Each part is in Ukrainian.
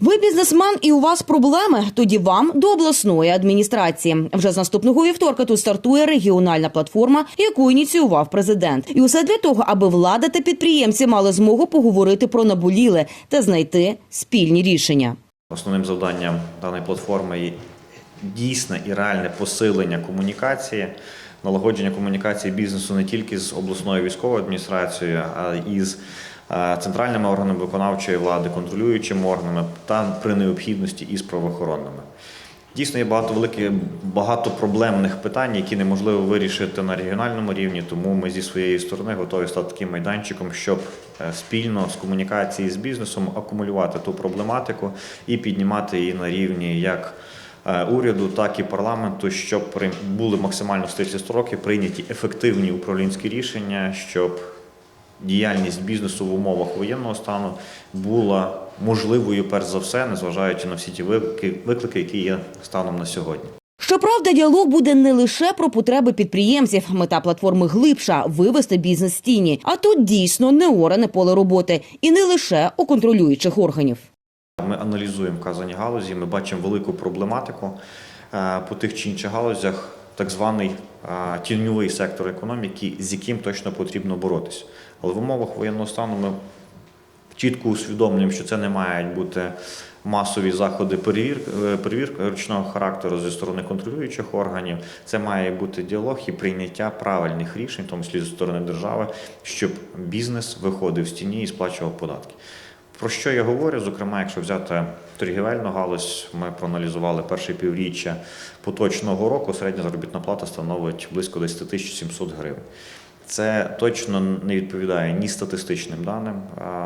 Ви бізнесмен і у вас проблеми? Тоді вам до обласної адміністрації. Вже з наступного вівторка тут стартує регіональна платформа, яку ініціював президент. І усе для того, аби влада та підприємці мали змогу поговорити про наболіле та знайти спільні рішення. Основним завданням даної платформи є дійсне і реальне посилення комунікації, налагодження комунікації бізнесу не тільки з обласною військовою адміністрацією, а й з центральними органами виконавчої влади, контролюючими органами та при необхідності і з правоохоронними. Дійсно, є багато великих, багато проблемних питань, які неможливо вирішити на регіональному рівні. Тому ми зі своєї сторони готові стати таким майданчиком, щоб е, спільно з комунікації з бізнесом акумулювати ту проблематику і піднімати її на рівні як е, уряду, так і парламенту, щоб були максимально в стислі строки прийняті ефективні управлінські рішення, щоб діяльність бізнесу в умовах воєнного стану була можливою, перш за все, незважаючи на всі ті виклики, які є станом на сьогодні. Щоправда, діалог буде не лише про потреби підприємців. Мета платформи глибша вивести бізнес з тіні. А тут дійсно не оране поле роботи, і не лише у контролюючих органів. Ми аналізуємо вказані галузі, ми бачимо велику проблематику е, по тих чи інших галузях, так званий е, тіньовий сектор економіки, з яким точно потрібно боротися. Але в умовах воєнного стану ми чітко усвідомлюємо, що це не мають бути масові заходи перевірки, перевірки ручного характеру зі сторони контролюючих органів. Це має бути діалог і прийняття правильних рішень, в тому числі зі сторони держави, щоб бізнес виходив з тіні і сплачував податки. Про що я говорю? Зокрема, якщо взяти торгівельну галузь, ми проаналізували перше півріччя поточного року. Середня заробітна плата становить близько 10 тисяч 700 гривень. Це точно не відповідає ні статистичним даним,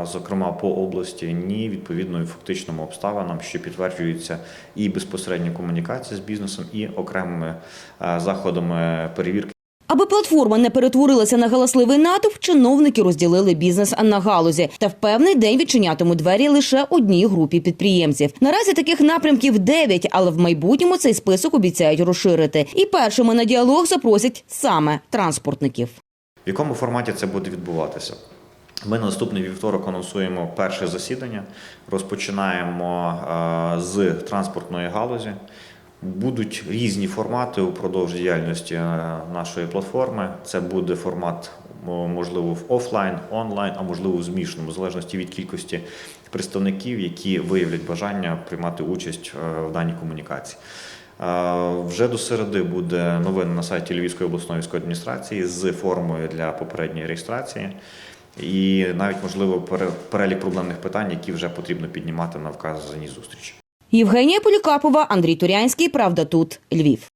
зокрема по області, ні відповідно фактичним обставинам, що підтверджується і безпосередньо комунікація з бізнесом, і окремими заходами перевірки. Аби платформа не перетворилася на галасливий натовп, чиновники розділили бізнес на галузі та в певний день відчинятимуть двері лише одній групі підприємців. Наразі таких напрямків 9, але в майбутньому цей список обіцяють розширити. І першими на діалог запросять саме транспортників. В якому форматі це буде відбуватися? Ми на наступний вівторок анонсуємо перше засідання. Розпочинаємо е, з транспортної галузі. Будуть різні формати упродовж діяльності е, нашої платформи. Це буде формат, можливо, в офлайн, онлайн, а можливо, в змішаному, в залежності від кількості представників, які виявлять бажання приймати участь е, в даній комунікації. Е, Вже до середи буде новина на сайті Львівської обласної військової адміністрації з формою для попередньої реєстрації. І навіть можливо перелік проблемних питань, які вже потрібно піднімати на вказаній зустрічі. Євгенія Полікапова, Андрій Турянський. Правда, тут Львів.